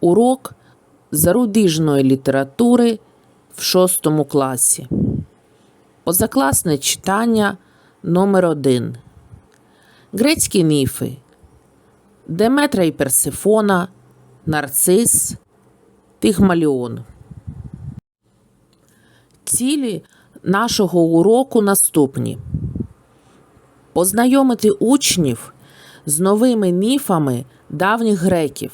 урок зарубіжної літератури в шостому класі. Позакласне читання номер 1 Грецькі міфи Деметра і Персифона, Нарцис, Пігмаліон. Цілі нашого уроку наступні: познайомити учнів з новими міфами давніх греків,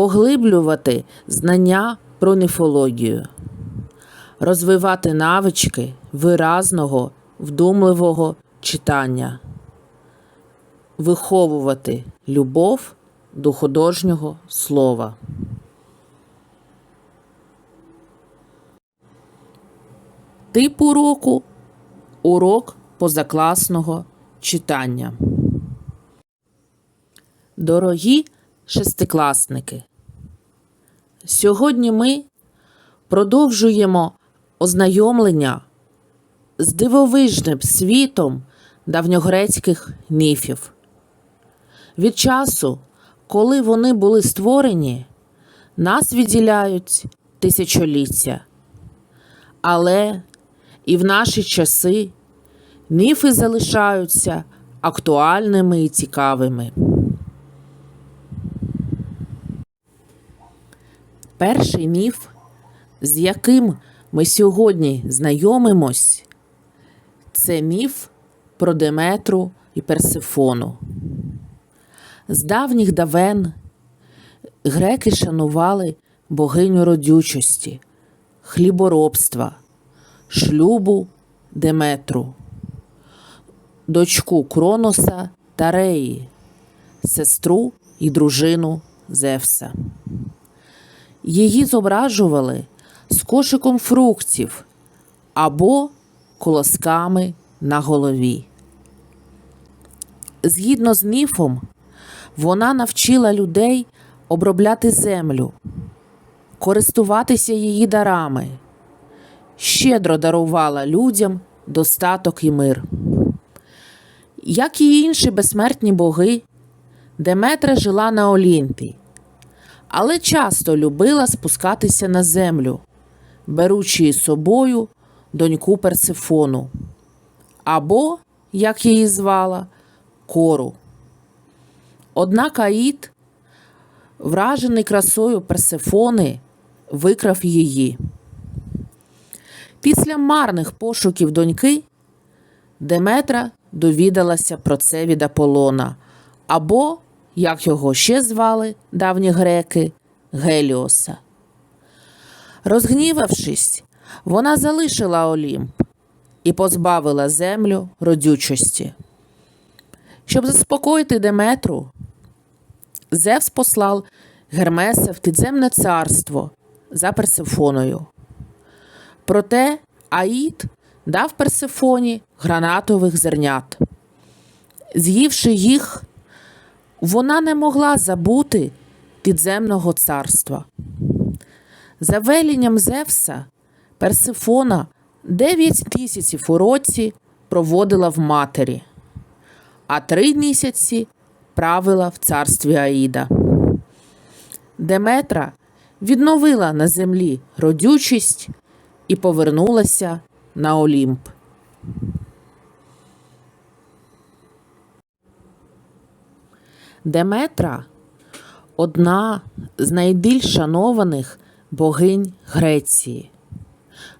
поглиблювати знання про міфологію, розвивати навички виразного, вдумливого читання, виховувати любов до художнього слова. Тип уроку урок позакласного читання. Дорогі шестикласники. Сьогодні ми продовжуємо ознайомлення з дивовижним світом давньогрецьких міфів. Від часу, коли вони були створені, нас відділяють тисячоліття. Але і в наші часи міфи залишаються актуальними і цікавими. Перший міф, з яким ми сьогодні знайомимось, це міф про Деметру і Персифону. З давніх давен греки шанували богиню родючості, хліборобства, шлюбу Деметру, дочку Кроноса та Реї, сестру і дружину Зевса. Її зображували з кошиком фруктів або колосками на голові. Згідно з міфом, вона навчила людей обробляти землю, користуватися її дарами, щедро дарувала людям достаток і мир. Як і інші безсмертні боги, Деметра жила на Олімпі, але часто любила спускатися на землю, беручи із собою доньку Персифону, або, як її звала, кору. Однак Аїд, вражений красою Персифони, викрав її. Після марних пошуків доньки Деметра довідалася про це від Аполлона, або, як його ще звали давні греки, Геліоса. Розгнівавшись, вона залишила Олімп і позбавила землю родючості. Щоб заспокоїти Деметру, Зевс послав Гермеса в підземне царство за Персифоною. Проте Аїд дав Персифоні гранатових зернят. З'ївши їх, вона не могла забути підземного царства. За велінням Зевса Персифона дев'ять місяців у році проводила в матері, а три місяці правила в царстві Аїда. Деметра відновила на землі родючість і повернулася на Олімп. Деметра одна з найбільш шанованих богинь Греції.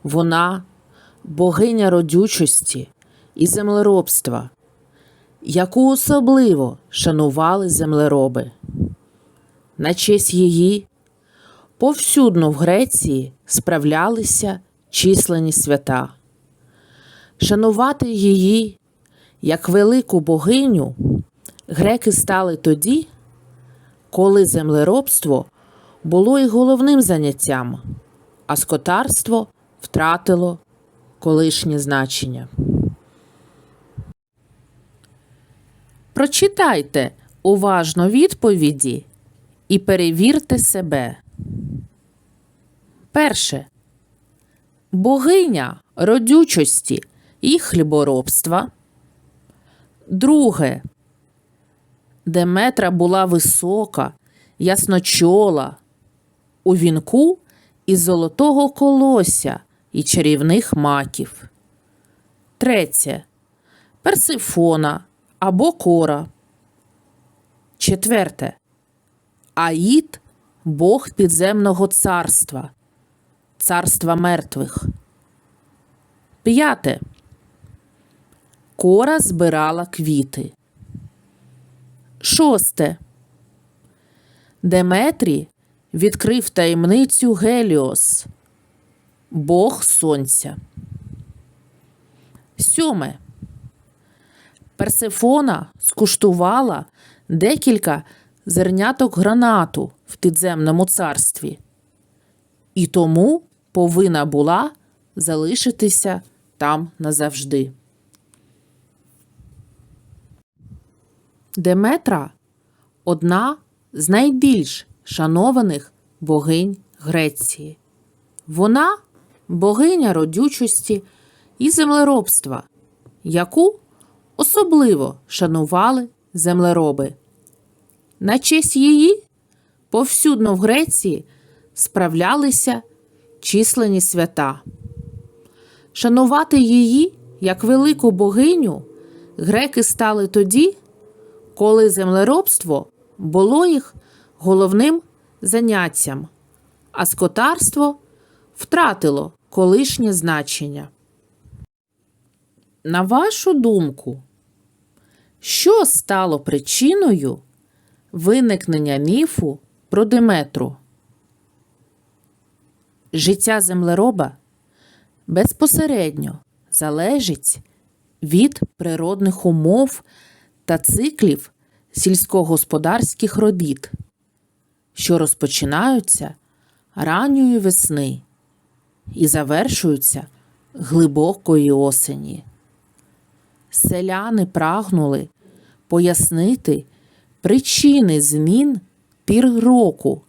Вона богиня родючості і землеробства, яку особливо шанували землероби. На честь її повсюдно в Греції справлялися численні свята. Шанувати її як велику богиню греки стали тоді, коли землеробство було і головним заняттям, а скотарство втратило колишнє значення. Прочитайте уважно відповіді і перевірте себе. Перше. Богиня родючості і хліборобства. Друге. Деметра була висока, ясночола, у вінку із золотого колося і чарівних маків. Третє. Персифона або кора. Четверте. Аїд Бог підземного царства, царства мертвих. П'яте. Кора збирала квіти. Шосте. Деметрі відкрив таємницю Геліос, Бог Сонця. Сьоме. Персефона скуштувала декілька зерняток гранату в підземному царстві, і тому повинна була залишитися там назавжди. Деметра одна з найбільш шанованих богинь Греції. Вона богиня родючості і землеробства, яку особливо шанували землероби. На честь її повсюдно в Греції справлялися численні свята. Шанувати її як велику богиню греки стали тоді, коли землеробство було їх головним заняттям, а скотарство втратило колишнє значення. На вашу думку, що стало причиною виникнення міфу про Деметру? Життя землероба безпосередньо залежить від природних умов та циклів сільськогосподарських робіт, що розпочинаються ранньої весни і завершуються глибокої осені. Селяни прагнули пояснити причини змін пір року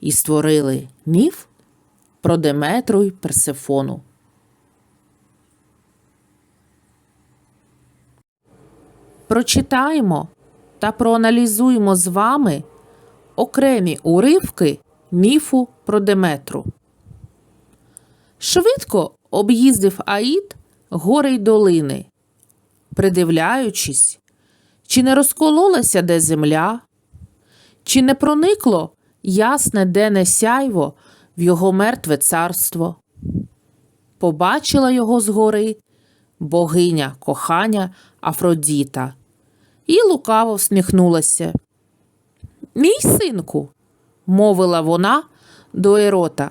і створили міф про Деметру й Персефону. Прочитаємо та проаналізуємо з вами окремі уривки міфу про Деметру. Швидко об'їздив Аїд гори й долини, придивляючись, чи не розкололася де земля, чи не проникло ясне денне сяйво в його мертве царство. Побачила його згори богиня кохання Афродіта і лукаво всміхнулася. Мій синку, мовила вона до Ерота,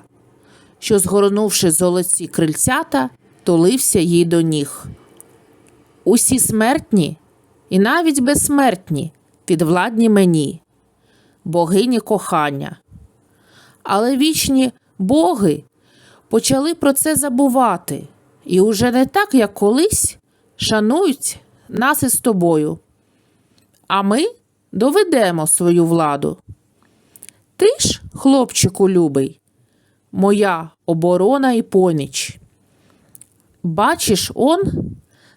що, згорнувши золоті крильцята, тулився їй до ніг. Усі смертні і навіть безсмертні підвладні мені, богині кохання. Але вічні боги почали про це забувати і уже не так, як колись, шанують нас із тобою. А ми доведемо свою владу. Ти ж, хлопчику любий, моя оборона і поміч. Бачиш он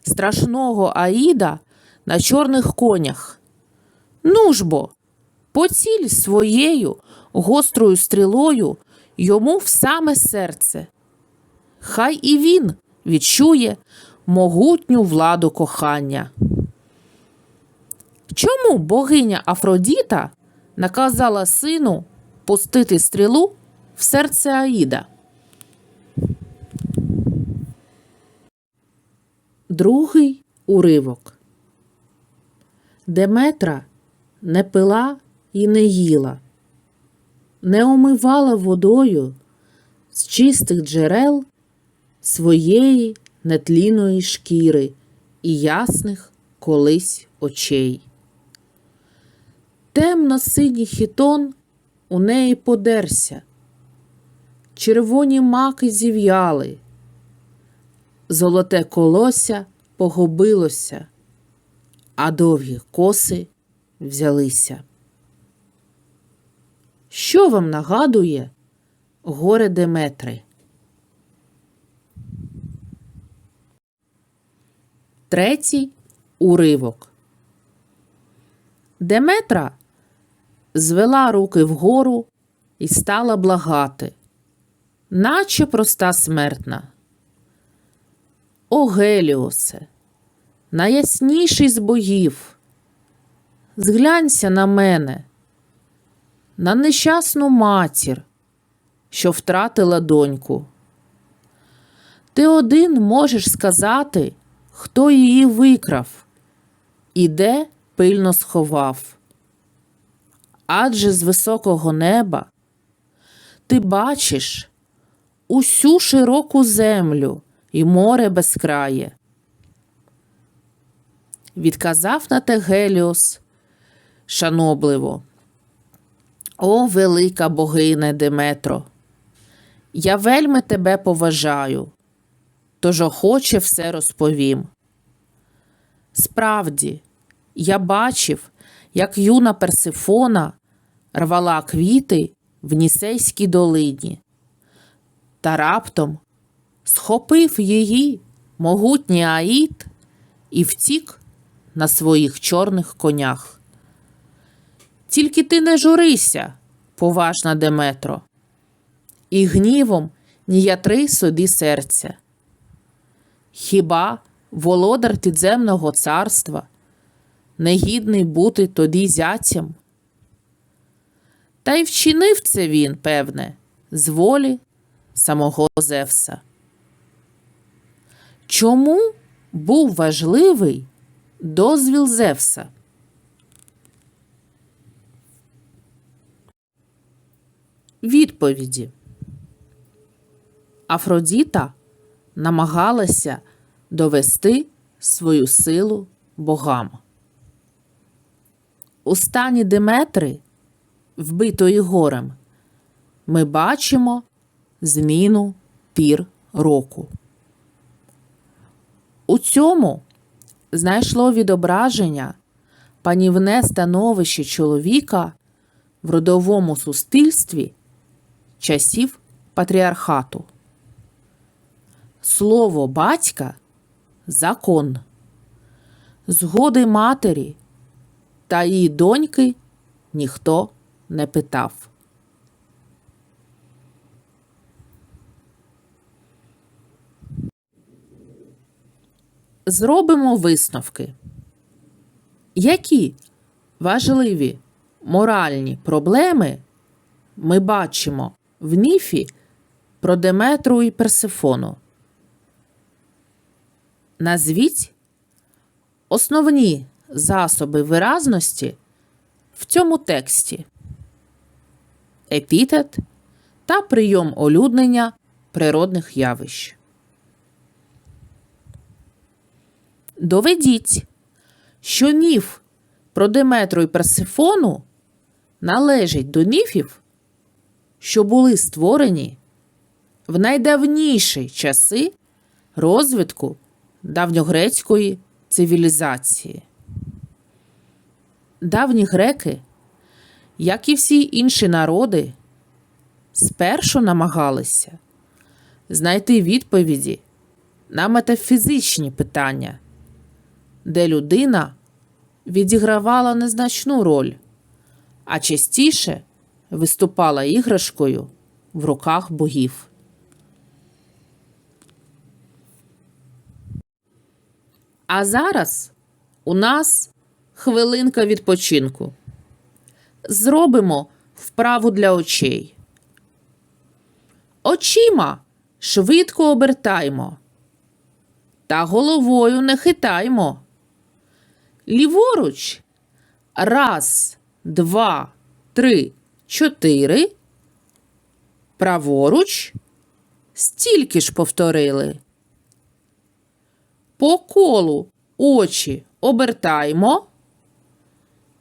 страшного Аїда на чорних конях. Ну ж бо, поціль своєю гострою стрілою йому в саме серце. Хай і він відчує могутню владу кохання. Чому богиня Афродіта наказала сину пустити стрілу в серце Аїда? Другий уривок. Деметра не пила і не їла, не омивала водою з чистих джерел своєї нетліної шкіри і ясних колись очей. Темно синій хітон у неї подерся, червоні маки зів'яли, золоте колося погубилося, а довгі коси взялися. Що вам нагадує горе Деметри? Третій уривок. Деметра звела руки вгору і стала благати, наче проста смертна. О Геліосе, найясніший з богів, зглянься на мене, на нещасну матір, що втратила доньку. Ти один можеш сказати, хто її викрав і де пильно сховав. Адже з високого неба ти бачиш усю широку землю і море безкрає. Відказав на те Геліос шанобливо. О, велика богине Деметро, я вельми тебе поважаю, тож охоче все розповім. Справді, я бачив, як юна Персифона рвала квіти в Нісейській долині, та раптом схопив її могутній Аїд і втік на своїх чорних конях. Тільки ти не журися, поважна Деметро, і гнівом не ятри собі серця. Хіба володар підземного царства негідний бути тоді зятям? Та й вчинив це він, певне, з волі самого Зевса. Чому був важливий дозвіл Зевса? Відповіді Афродіта намагалася довести свою силу богам. У стані Деметри, вбитої горем, ми бачимо зміну пір року. У цьому знайшло відображення панівне становище чоловіка в родовому суспільстві часів патріархату. Слово батька закон. Згоди матері та її доньки ніхто не питав. Зробимо висновки. Які важливі моральні проблеми ми бачимо в міфі про Деметру і Персифону? Назвіть основні засоби виразності в цьому тексті, епітет та прийом олюднення природних явищ. Доведіть, що міф про Деметру і Персифону належить до міфів, що були створені в найдавніші часи розвитку давньогрецької цивілізації. Давні греки, як і всі інші народи, спершу намагалися знайти відповіді на метафізичні питання, де людина відігравала незначну роль, а частіше виступала іграшкою в руках богів. А зараз у нас хвилинка відпочинку. Зробимо вправу для очей. Очима швидко обертаймо. Та головою не хитаймо. Ліворуч. Раз, два, три, чотири. Праворуч. Стільки ж повторили. По колу очі обертаймо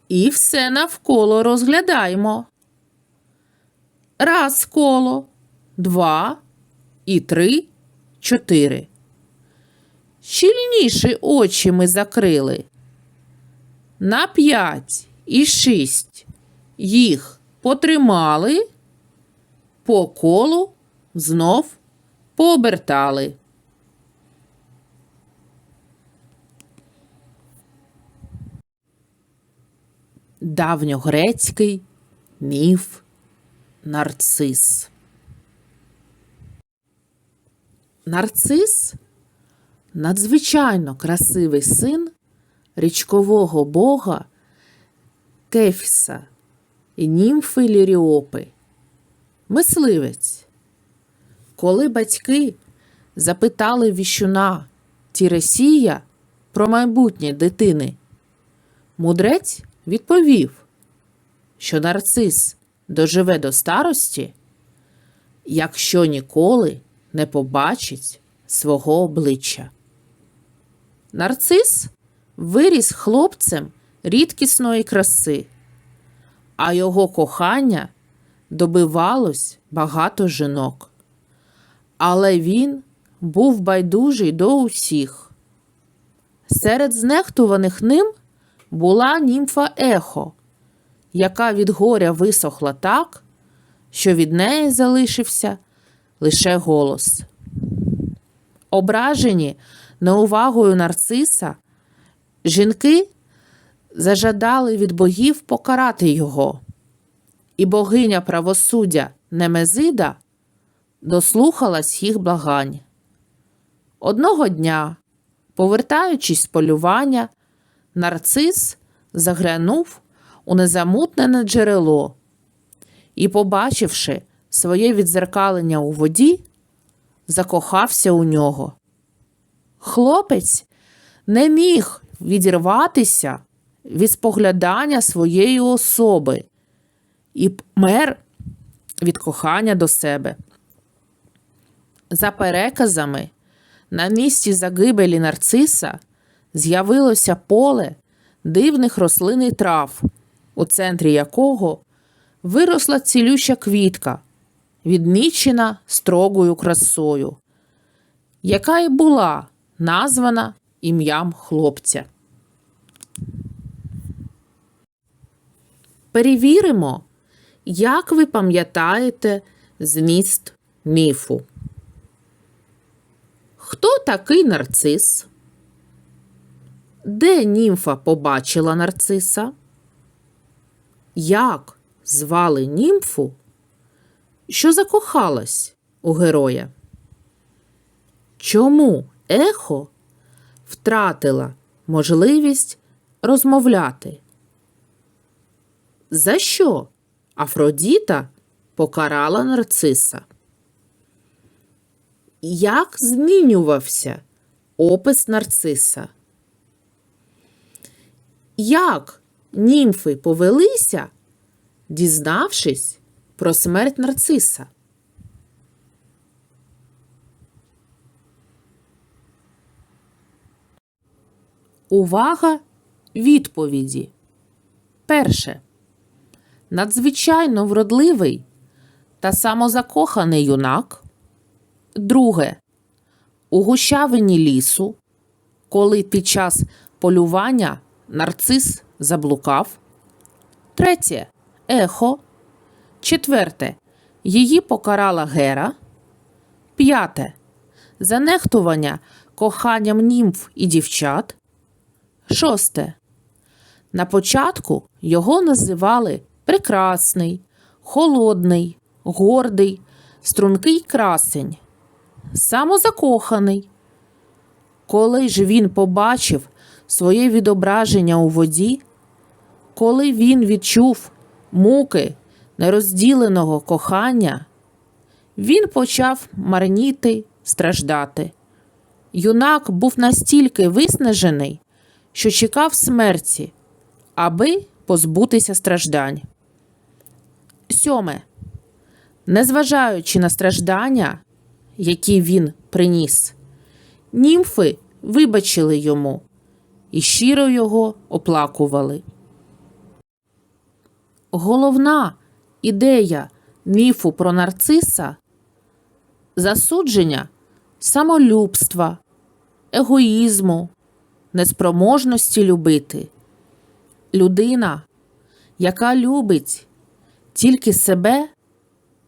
і все навколо розглядаємо. Раз коло, два і три, чотири. Щільніші очі ми закрили. На п'ять і шість їх потримали, по колу знов пообертали. Давньогрецький міф нарцис. Нарцис надзвичайно красивий син річкового бога Кефіса і німфи Ліріопи. Мисливець. Коли батьки запитали віщуна Тіресія про майбутнє дитини, мудрець відповів, що нарцис доживе до старості, якщо ніколи не побачить свого обличчя. Нарцис виріс хлопцем рідкісної краси, а його кохання добивалось багато жінок. Але він був байдужий до усіх. Серед знехтуваних ним була німфа Ехо, яка від горя висохла так, що від неї залишився лише голос. Ображені неувагою нарциса, жінки зажадали від богів покарати його, і богиня правосуддя Немезида дослухалась їх благань. Одного дня, повертаючись з полювання, нарцис заглянув у незамутнене джерело і, побачивши своє відзеркалення у воді, закохався у нього. Хлопець не міг відірватися від споглядання своєї особи і мер від кохання до себе. За переказами, на місці загибелі нарциса з'явилося поле дивних рослин і трав, у центрі якого виросла цілюща квітка, відмічена строгою красою, яка й була названа ім'ям хлопця. Перевіримо, як ви пам'ятаєте зміст міфу. Хто такий нарцис? Де німфа побачила нарциса? Як звали німфу, що закохалась у героя? Чому ехо втратила можливість розмовляти? За що Афродіта покарала нарциса? Як змінювався опис нарциса? Як німфи повелися, дізнавшись про смерть нарциса? Увага відповіді. Перше. Надзвичайно вродливий та самозакоханий юнак. Друге. У гущавині лісу, коли під час полювання нарцис заблукав. Третє. Ехо. Четверте. Її покарала Гера. П'яте. Занехтування коханням німф і дівчат. Шосте. На початку його називали прекрасний, холодний, гордий, стрункий красень, самозакоханий. Коли ж він побачив своє відображення у воді, коли він відчув муки нерозділеного кохання, він почав марніти, страждати. Юнак був настільки виснажений, що чекав смерті, аби позбутися страждань. Сьоме. Незважаючи на страждання, які він приніс, німфи вибачили йому і щиро його оплакували. Головна ідея міфу про нарциса засудження самолюбства, егоїзму, неспроможності любити. Людина, яка любить тільки себе,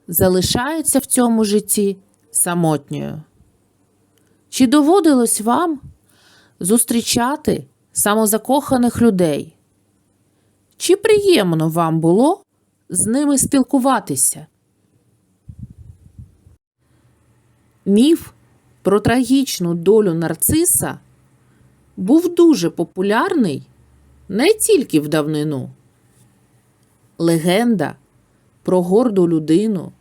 залишається в цьому житті самотньою. Чи доводилось вам зустрічати самозакоханих людей. Чи приємно вам було з ними спілкуватися? Міф про трагічну долю нарциса був дуже популярний не тільки в давнину. Легенда про горду людину,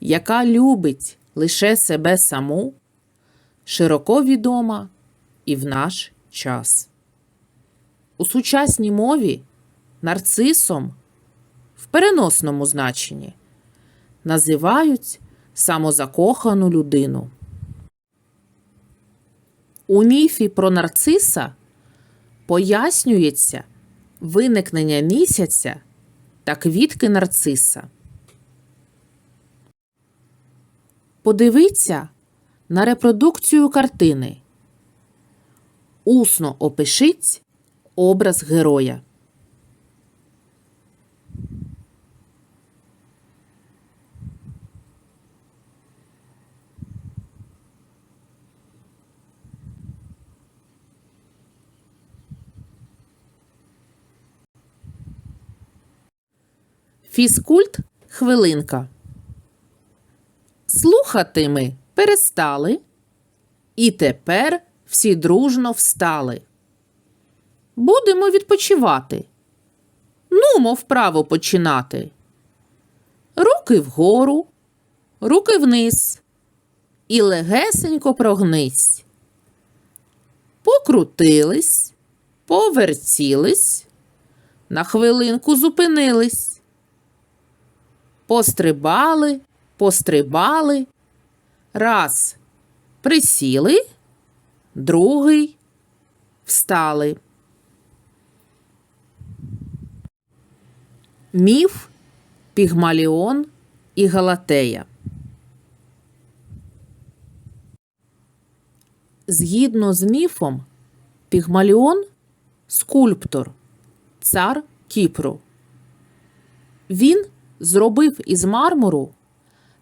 яка любить лише себе саму, широко відома і в наш час. У сучасній мові нарцисом в переносному значенні називають самозакохану людину. У міфі про нарциса пояснюється виникнення місяця та квітки нарциса. Подивіться на репродукцію картини. Усно опишіть образ героя. Фізкульт хвилинка. Слухати ми перестали, і тепер всі дружно встали. Будемо відпочивати. Нумо вправо починати. Руки вгору, руки вниз. І легесенько прогнись. Покрутились, повертілись, на хвилинку зупинились. Пострибали, пострибали. Раз присіли, другий встали. Міф Пігмаліон і Галатея. Згідно з міфом, Пігмаліон скульптор, цар Кіпру. Він зробив із мармуру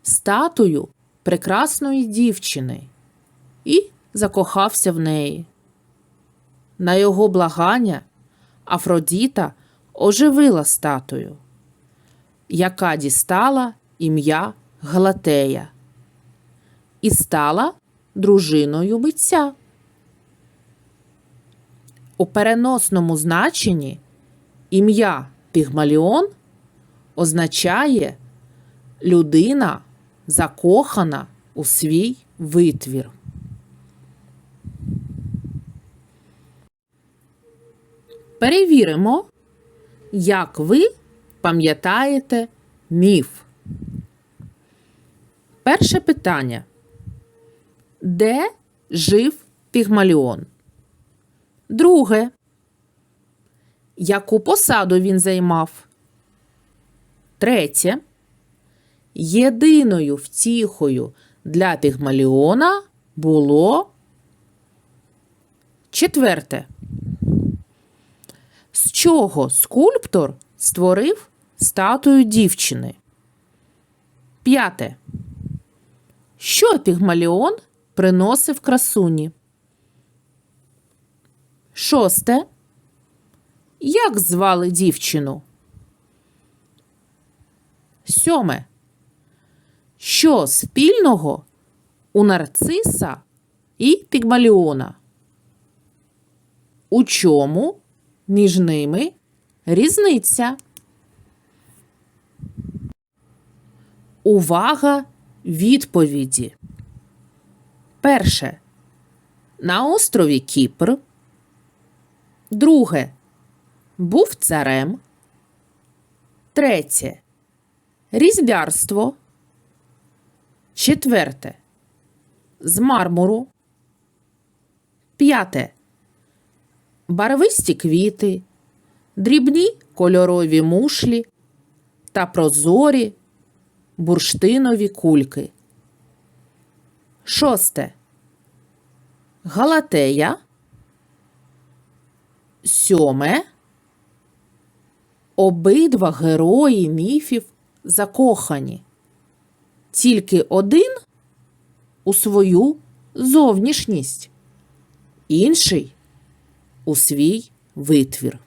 статую прекрасної дівчини і закохався в неї. На його благання Афродіта оживила статую, яка дістала ім'я Галатея і стала дружиною митця. У переносному значенні ім'я Пігмаліон означає людина закохана у свій витвір. Перевіримо, як ви пам'ятаєте міф. Перше питання. Де жив Пігмаліон? Друге. Яку посаду він займав? Третє. Єдиною втіхою для Пігмаліона було четверте. З чого скульптор створив статую дівчини? П'яте. Що Пігмаліон приносив красуні? Шосте. Як звали дівчину? Сьоме. Що спільного у нарциса і Пігмаліона? У чому між ними різниця? Увага відповіді. Перше. На острові Кіпр. Друге. Був царем. Третє. Різьбярство. Четверте. З мармуру. П'яте. Барвисті квіти. Дрібні кольорові мушлі та прозорі бурштинові кульки. Шосте. Галатея. Сьоме. Обидва герої міфів закохані. Тільки один у свою зовнішність, інший у свій витвір.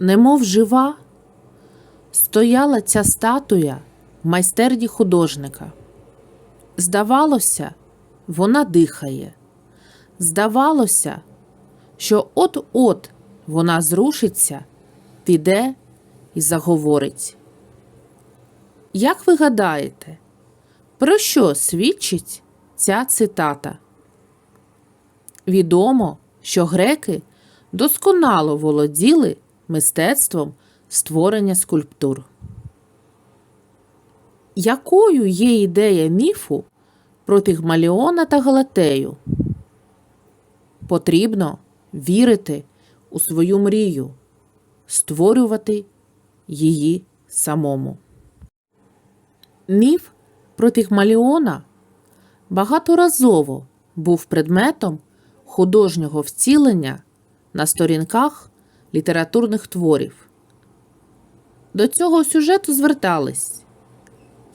немов жива, стояла ця статуя в майстерні художника. Здавалося, вона дихає. Здавалося, що от-от вона зрушиться, піде і заговорить. Як ви гадаєте, про що свідчить ця цитата? Відомо, що греки досконало володіли мистецтвом створення скульптур. Якою є ідея міфу про Пігмаліона та Галатею? Потрібно вірити у свою мрію, створювати її самому. Міф про Пігмаліона багаторазово був предметом художнього вцілення на сторінках літературних творів. До цього сюжету звертались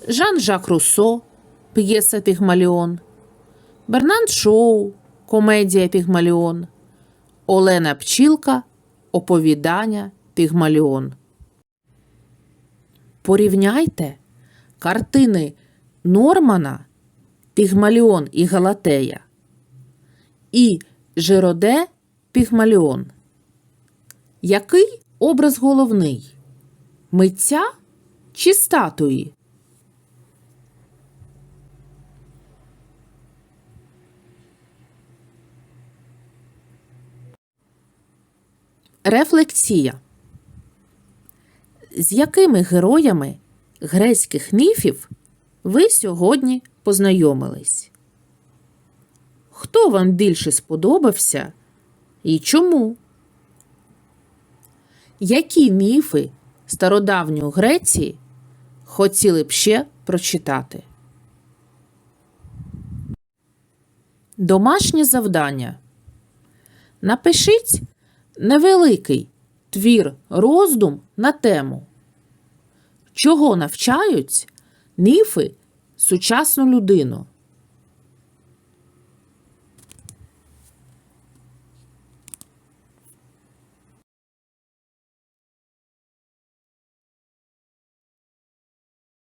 Жан-Жак Руссо, п'єса Пігмаліон, Бернанд Шоу, комедія Пігмаліон, Олена Пчілка, оповідання Пігмаліон. Порівняйте картини Нормана Пігмаліон і Галатея і Жироде Пігмаліон. Який образ головний? Митця чи статуї? Рефлексія. З якими героями грецьких міфів ви сьогодні познайомились? Хто вам більше сподобався і чому? Які міфи стародавньої Греції хотіли б ще прочитати? Домашнє завдання. Напишіть невеликий твір роздум на тему, чого навчають міфи сучасну людину.